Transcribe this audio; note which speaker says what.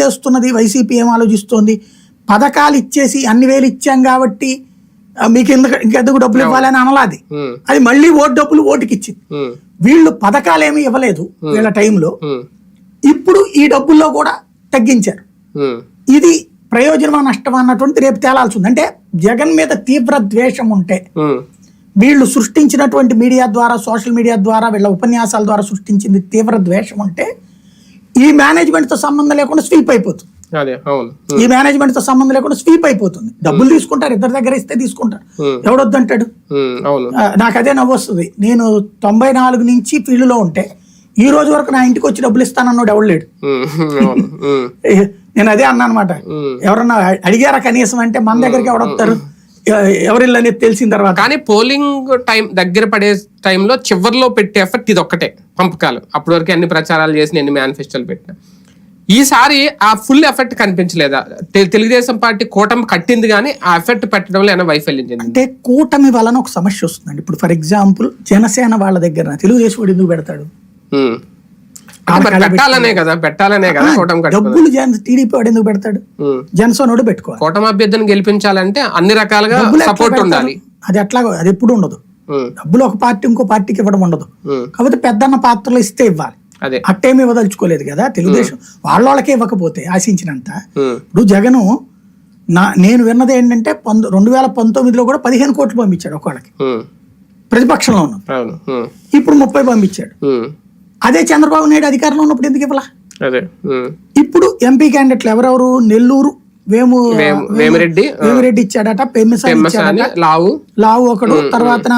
Speaker 1: చేస్తున్నది వైసీపీ ఏం ఆలోచిస్తోంది? పథకాలు ఇచ్చేసి అన్ని వేలు ఇచ్చాం కాబట్టి మీకు ఎందుకు ఇంకెందుకు డబ్బులు ఇవ్వాలని అనలాది. అది మళ్ళీ ఓటు డబ్బులు ఓటుకి ఇచ్చింది వీళ్ళు పథకాలు ఏమీ ఇవ్వలేదు వీళ్ళ టైంలో. ఇప్పుడు ఈ డబ్బుల్లో కూడా తగ్గించారు. ఇది ప్రయోజనమా నష్టమా అన్నటువంటి రేపు తేలాల్సి ఉంది అంటే జగన్ మీద తీవ్ర ద్వేషం ఉంటే వీళ్ళు సృష్టించినటువంటి మీడియా ద్వారా సోషల్ మీడియా ద్వారా వీళ్ళ ఉపన్యాసాల ద్వారా సృష్టించింది తీవ్ర ద్వేషం ఉంటే ఈ మేనేజ్మెంట్తో సంబంధం లేకుండా స్వీప్ అయిపోతుంది. ఈ మేనేజ్మెంట్తో సంబంధం లేకుండా స్వీప్ అయిపోతుంది. డబ్బులు తీసుకుంటారు ఇద్దరి దగ్గర ఇస్తే తీసుకుంటారు. ఎవడొద్దంటాడు? నాకు అదే నవ్వు వస్తుంది. నేను తొంభై నాలుగు నుంచి ఫీల్డ్లో ఉంటే ఈ రోజు వరకు నా ఇంటికి వచ్చి డబ్బులు ఇస్తానన్నాడు ఎవడు లేడు?
Speaker 2: ఉమ్, అవును. ఉమ్,
Speaker 1: ఏ, నేను అదే అన్నా అనమాట. ఎవరన్నా అడిగారా కనీసం అంటే మన దగ్గరికి ఎవడొస్తారు? ఎ- ఎవరిల్లు అనేది తెలిసిన తర్వాత.
Speaker 2: కానీ పోలింగ్ టైం దగ్గర పడే టైంలో చివర్లో పెట్టే ఎఫెక్ట్ ఇది ఒక్కటే పంపకాలు. అప్పటి వరకు అన్ని ప్రచారాలు చేసిన ఎన్ని మేనిఫెస్టోలు పెట్టిన ఈసారి ఆ ఫుల్ ఎఫెక్ట్ కనిపించలేదా? తెలుగుదేశం పార్టీ కూటమి కట్టింది కానీ ఆ ఎఫెక్ట్ పెట్టడంలో ఏమైనా వైఫల్యం చెందింది
Speaker 1: అంటే కూటమి వలన ఒక సమస్య వస్తుందండి. ఇప్పుడు ఫర్ ఎగ్జాంపుల్ జనసేన వాళ్ళ దగ్గర తెలుగుదేశం ఎందుకు పెడతాడు?
Speaker 2: పెట్టాలనే కదా పెట్టాలనే కదా కూటమి
Speaker 1: డబ్బులు జన టీడీపీ వాడు ఎందుకు పెడతాడు. జనసేన పెట్టుకోవాలి.
Speaker 2: కూటమి అభ్యర్థిని గెలిపించాలంటే అన్ని రకాలుగా సపోర్ట్? ఉండాలి.
Speaker 1: అది ఎట్లా అది ఎప్పుడు ఉండదు. డబ్బులు ఒక పార్టీ ఇంకో పార్టీకి ఇవ్వడం ఉండదు. కాకపోతే పెద్దన్న పాత్రలు ఇస్తే ఇవ్వాలి.
Speaker 2: అదే.
Speaker 1: అట్టేమి ఇవ్వదలుచుకోలేదు కదా తెలుగుదేశం వాళ్ళ వాళ్ళకే ఇవ్వకపోతే ఆశించినంత ఇప్పుడు జగను నా నేను విన్నది ఏంటంటే పంద రెండు వేల పంతొమ్మిదిలో కూడా పదిహేను కోట్లు పంపించాడు ఒకళ్ళకి ప్రతిపక్షంలో ఉన్నాం ఇప్పుడు ముప్పై పంపించాడు. అదే చంద్రబాబు నాయుడు అధికారంలో ఉన్నప్పుడు ఎందుకు ఇవ్వాల? ఇప్పుడు ఎంపీ క్యాండిడేట్లు ఎవరెవరు? నెల్లూరు వేము
Speaker 2: వేము- వేమిరెడ్డి
Speaker 1: వేమిరెడ్డి ఇచ్చాడట పెమ్మిసాని
Speaker 2: లావు.
Speaker 1: లావు ఒకడు తర్వాత